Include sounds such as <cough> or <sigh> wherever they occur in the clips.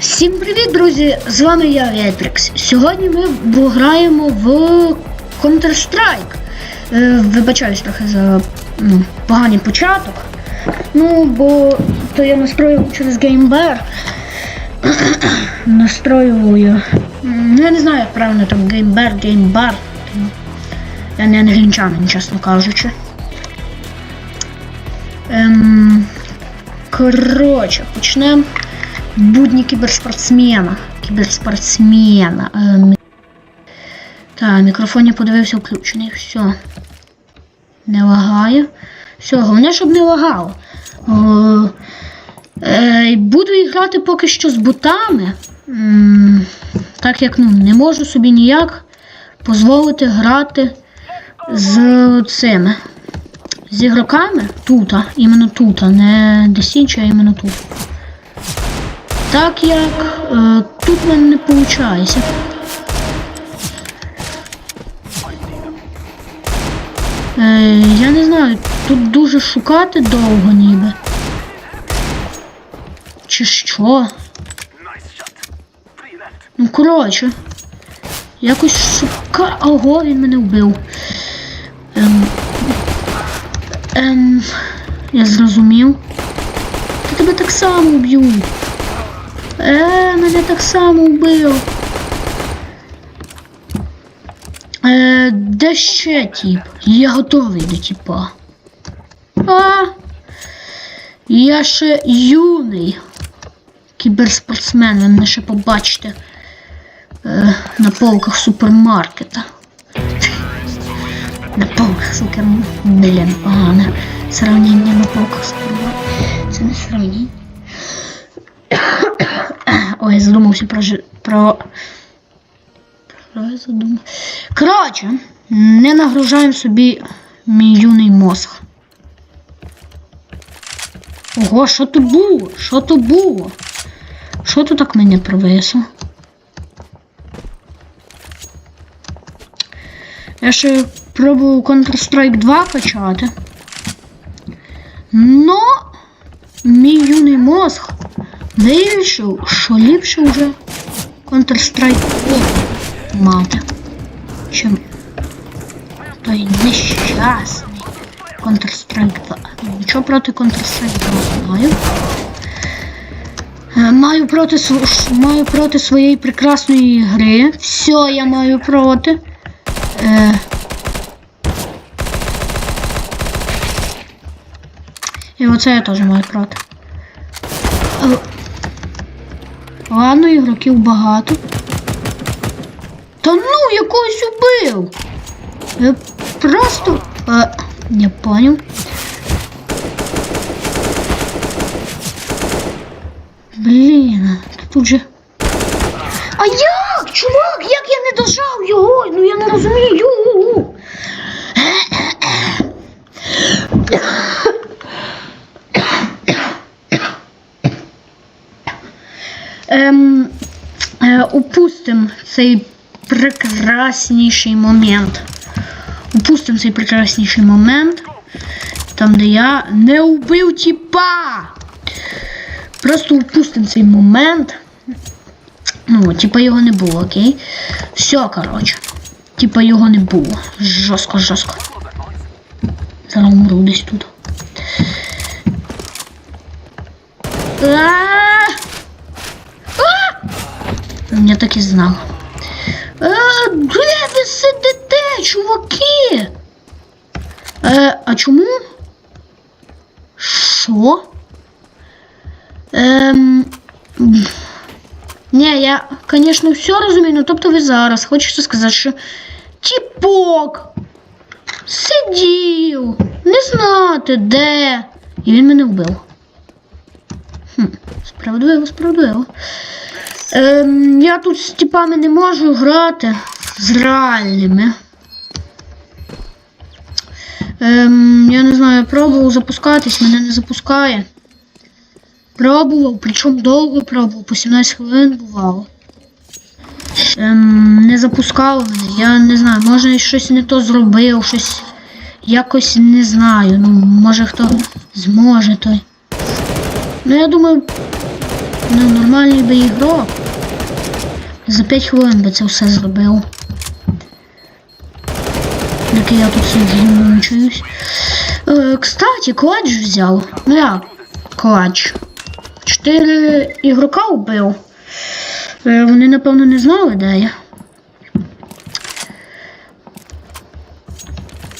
Всім привіт, друзі! З вами я Вєтрикс. Сьогодні ми граємо в Counter-Strike. Е, Вибачаюсь трохи за ну, поганий початок. Ну, бо то я настроював через GameBear. <clears throat> Настроюю. Ну, я не знаю, як правильно там GameBear, GameBar. Я не англічанин, чесно кажучи. Ем, коротше, почнемо. Будні кіберспортсмена. Кіберспортсмена. Ем, так, мікрофон я подивився включений. Все. Не лагає. Все, головне, щоб не лагало. Е, буду грати поки що з ботами. М, так як ну, не можу собі ніяк дозволити грати з цими. З ігроками тут, іменно тут, не десь інше, а іменно тут. Так як е, тут в мене не виходить. Е, я не знаю, тут дуже шукати довго ніби. Чи що? Ну, коротше. Якось шука. Ого, він мене вбив. Ем, ем, я зрозумів. Та тебе так само вб'ють. Е, мене так само вбив. Е, де ще тип? Я готовий до типа. А, я ще юний кіберспортсмен, ви мене ще побачите е, на полках супермаркета. На полках супер... Блін, погане. Сравнення на полках супермаркета. Це не сравнення. Ой, я задумався про про. Про я задумав. Коротше, не нагружаємо собі мій юний мозг. Ого, що то було? Що то було? Що то так мене провисло? Я ще пробував Counter-Strike 2 качати. Но мій юний мозг вирішив, що ліпше вже Counter-Strike 2 мати, чим той нещасний Counter-Strike 2. Нічого проти Counter-Strike 2 маю. Е, Маю проти, маю проти своєї прекрасної гри. Все я маю проти. Е, і оце я теж маю проти. Е, Ладно, ігроків багато. Та ну, якогось убив! Я просто. Е, не понял. Блін, тут же. А як? Чувак, як я не дожав його? Ну я не розумію. Ем, е, упустим цей прекрасніший момент. Упустим цей прекрасніший момент. Там, де я не вбив тіпа. Просто упустим цей момент. Ну, типа його не було, окей? Все, коротше. Типа його не було. Жорстко, жорстко. Зараз умру десь тут. А! А! Я так і знав. А, де ви сидите, чуваки? Е, а чому? Що? Ем... Ні, я, звісно, все розумію, ну тобто ви зараз хочете сказати, що тіпок сидів, не знати де. І він мене вбив. Хм, справедливо, справедливо. Ем, я тут з типами не можу грати з реальними. Ем, я не знаю, я пробував запускатись, мене не запускає. Пробував, причому довго пробував, по 17 хвилин бувало. Ем, не запускало мене. Я не знаю, може я щось не то зробив, щось якось не знаю. Ну, може хто зможе той. Ну я думаю, Ну, нормальний би ігрок. За 5 хвилин би це все зробив. Доки я тут сиджу мучаюсь. Е, кстати, кладж взяв. Ну як кладж? Чотири ігрока вбив. Е, вони, напевно, не знали, де я.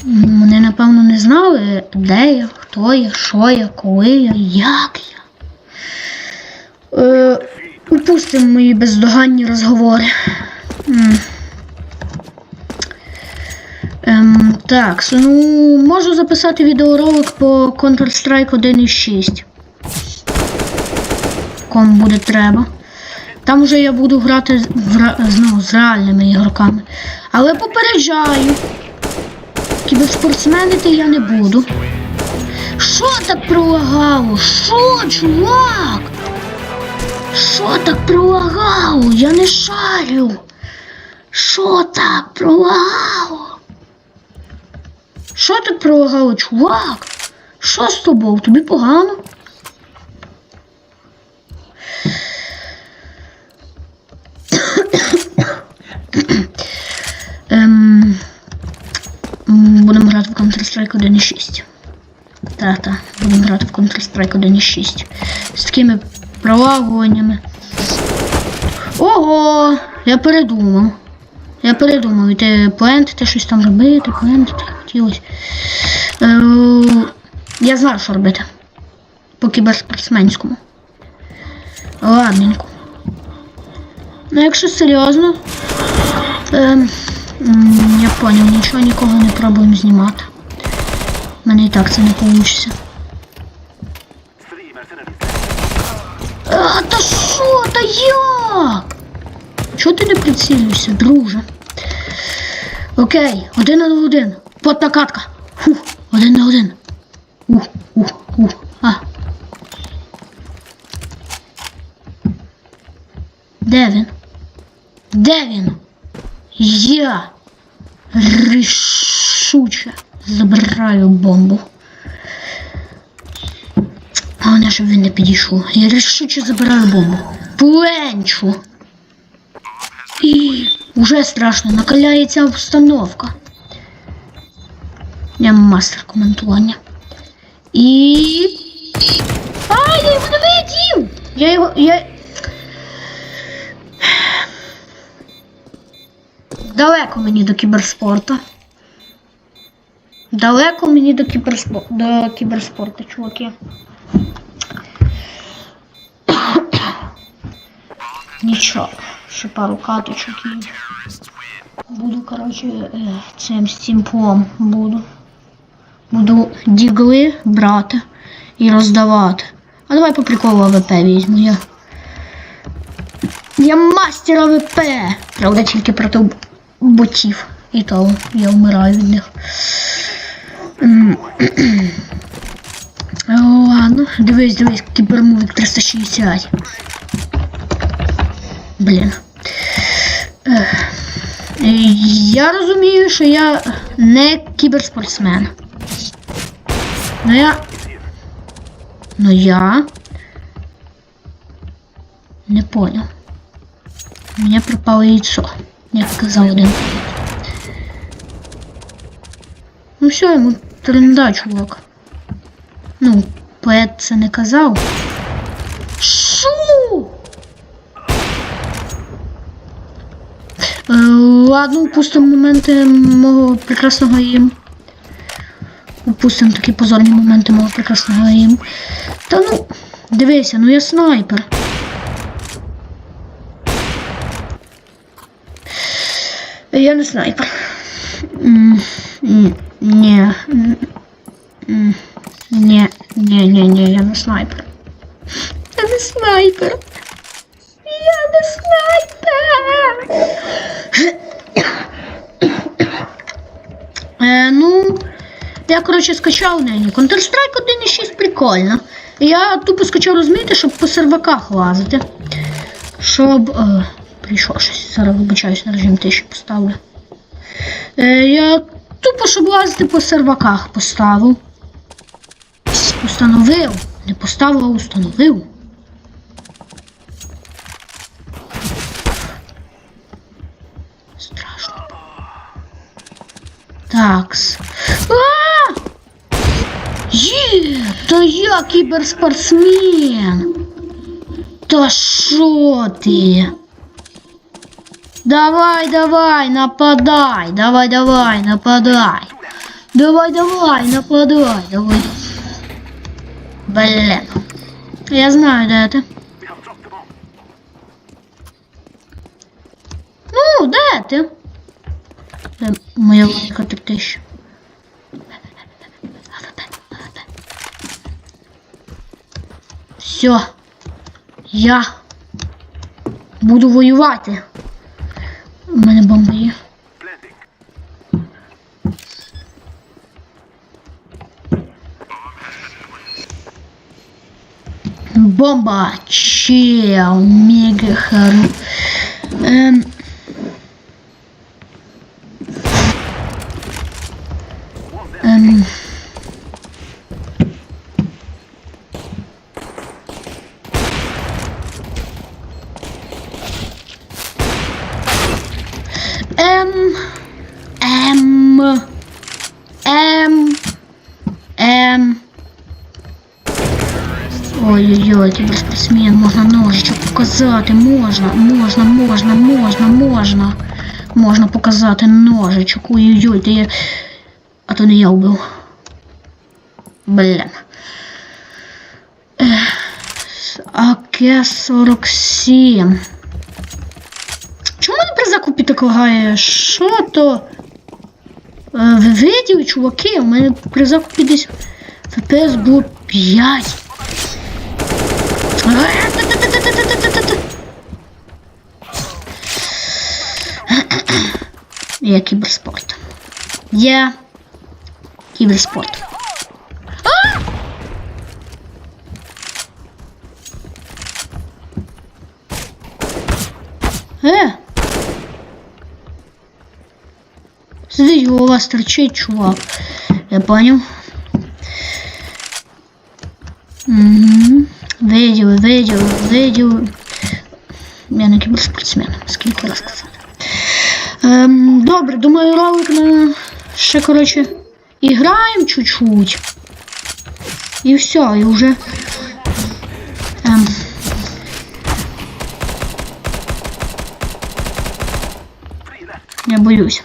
Вони, напевно, не знали, де я, хто я, що я, коли я, як я. Е, мої бездоганні розговори. Ем, так, ну можу записати відеоролик по Counter-Strike 1.6. Кому буде треба. Там вже я буду грати з, знову з реальними ігроками. Але попереджаю. Кіберспортсменити я не буду. Що так пролагало? Що, чувак? Що так пролагало? Я не шарю. Що так пролагало? Що так пролагало, чувак? Що з тобою? Тобі погано? Ем, будемо грати в Counter-Strike 1.6. Та-та, будемо грати в Counter-Strike 1.6. З такими пролагуваннями. Ого! Я передумав. Я передумав, іти плентити, щось там робити, плентити хотілося. Е, я знаю, що робити. По кіберспортсменському. Ладненько. Ну, якщо серйозно, е, я поняв, нічого нікого не пробуємо знімати. У мене і так це не вийде. А, та що, та як? Чого ти не прицілюєшся, друже? Окей, один на один. Потна катка. Фух, один на один. Ух, ух, ух. А. Де він? Де він? Я рішуче забираю бомбу. Головне, щоб він не підійшов. Я рішуче забираю бомбу. Пленчу. І уже страшно, накаляється обстановка. Я мастер коментування. І. А, я його не видів! Я його. Я. Далеко мені до кіберспорту. Далеко мені до кіберспорту, до кіберспорту, чуваки. Нічого, ще пару каточок і буду, коротше, е, цим стімплом буду. Буду дігли брати і роздавати. А давай по приколу АВП візьму я. Я мастер АВП! Правда, тільки проти ботів. І то я вмираю від них. Ладно, дивись, дивись, кібермувик 360. Блін. Е, Я розумію, що я не кіберспортсмен. Ну я. Ну я. Не понял. У меня пропало яйцо, як казав один. Ну все, йому тренда, чувак. Ну, поет це не казав. Шу! Е, ладно, упустимо моменти мого прекрасного їм. Упустимо такі позорні моменти мого прекрасного їм. Та ну, дивися, ну я снайпер. Я не снайпер. Ні. Ні, ні, ні, ні, я не снайпер. Я не снайпер. Я не снайпер. Е, ну, я, коротше, скачав неї. Counter-Strike 1.6 прикольно. Я тупо скачав, розумієте, щоб по серваках лазити. Щоб. Е, прийшло щось. Зараз вибачаюсь на режим тиші поставлю. Е, я тупо, щоб лазити по серваках поставив. Установив. Не поставив, а установив. Такс. А! Є, то я кіберспортсмен. Та що ти? Давай, давай, нападай, давай, давай, нападай. Давай, давай, нападай, давай. Блин. Я знаю, де ти. Ну, де ти? Де моя логіка тисяча. Все. Я буду воювати. У мене бомба є. Бомба! Чел, мега хору. Эм... Эм... М. М. М. М. Ой-ой-ой, кіберспортсмен, можна ножичок показати, можна, можна, можна, можна, можна. Можна показати ножичок. Ой-ой-ой, ти. А то не я вбив. Блін. АК-47. Чому мене при закупі так лагає? Що то? Е, Ви виділи, чуваки, у мене при закупі десь ФПС було 5. Е. Я кіберспорт. Я кіберспорт. А! Е! Сидить, голова стерчить, чувак. Я понял. Угу. Видео, видео, видео. Я не кіберспортсмен, скільки раз сказати. Ем, добре, думаю, ролик на ще, коротше, іграємо чуть-чуть. І все, і вже. Ем, я боюсь.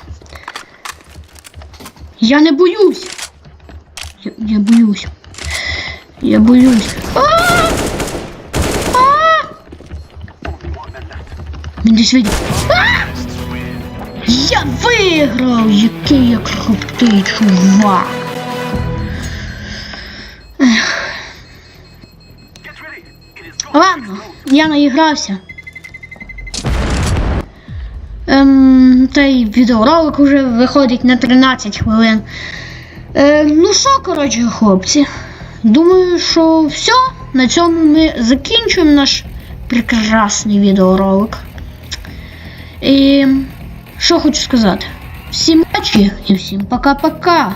Я не боюсь. Я, я боюсь. Я боюсь. А! А! Він десь видів. А! Я виграв! Який я крутий чувак! Ладно, я наігрався. Ем, той відеоролик вже виходить на 13 хвилин. Ем, ну що, коротше, хлопці. Думаю, що все. На цьому ми закінчуємо наш прекрасний відеоролик. І що хочу сказати. Всім бачі і всім пока-пока.